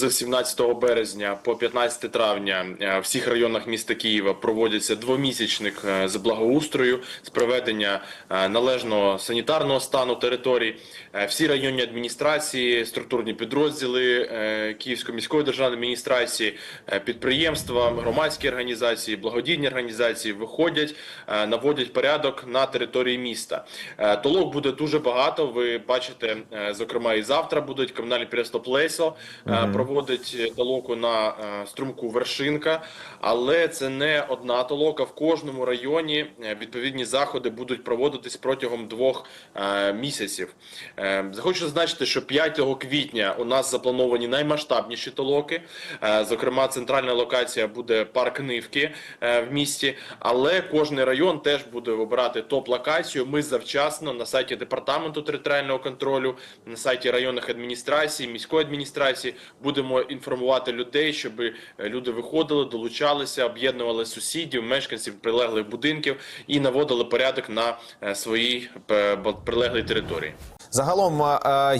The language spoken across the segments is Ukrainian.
з 17 березня по 15 травня е, в всіх районах міста Києва проводяться двомісячник е, з благоустрою з проведення е, належного санітарного стану територій. Е, Всі районні адміністрації, структурні підрозділи Київської міської державної адміністрації, підприємства, громадські організації, благодійні організації виходять, наводять порядок на території міста. Толок буде дуже багато. Ви бачите, зокрема, і завтра будуть комунальні підприємство Плесо е, проводить толоку на е, струмку Вершинка, але це не одна толока. В кожному районі е, відповідні заходи будуть проводитись протягом двох е, місяців. Е, Хочу зазначити, що 5 квітня у нас заплановані наймасштабніші толоки. Е, Зокрема, центральна локація буде парк Нивки е, в місті, але кожний район теж буде обирати топ-локацію. Ми завчасно на сайті департаменту територіального контролю, на сайті районних адміністрацій, міської адміністрації будемо інформувати людей, щоб е, люди виходили, долучалися, об'єднували сусідів, мешканців прилеглих будинків і наводили порядок на е, своїй е, прилеглій території. Загалом,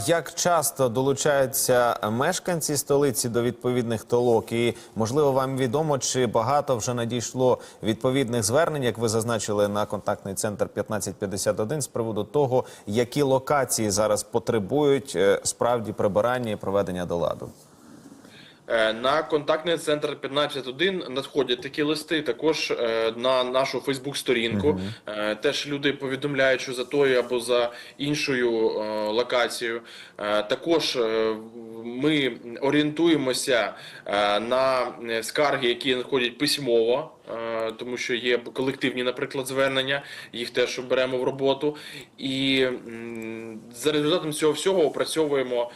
як часто долучаються мешканці столиці до відповідних толок, і можливо вам відомо, чи багато вже надійшло відповідних звернень, як ви зазначили на контактний центр 1551 з приводу того, які локації зараз потребують справді прибирання і проведення до ладу. Е, На контактний центр 15.1 надходять такі листи. Також е, на нашу Фейсбук-сторінку Е, теж люди повідомляють, що за тою або за іншою локацією. Також ми орієнтуємося е, на е, скарги, які надходять письмово. е, Тому що є колективні, наприклад, звернення, їх теж беремо в роботу, і за результатом цього всього опрацьовуємо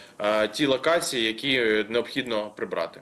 ті локації, які необхідно прибрати.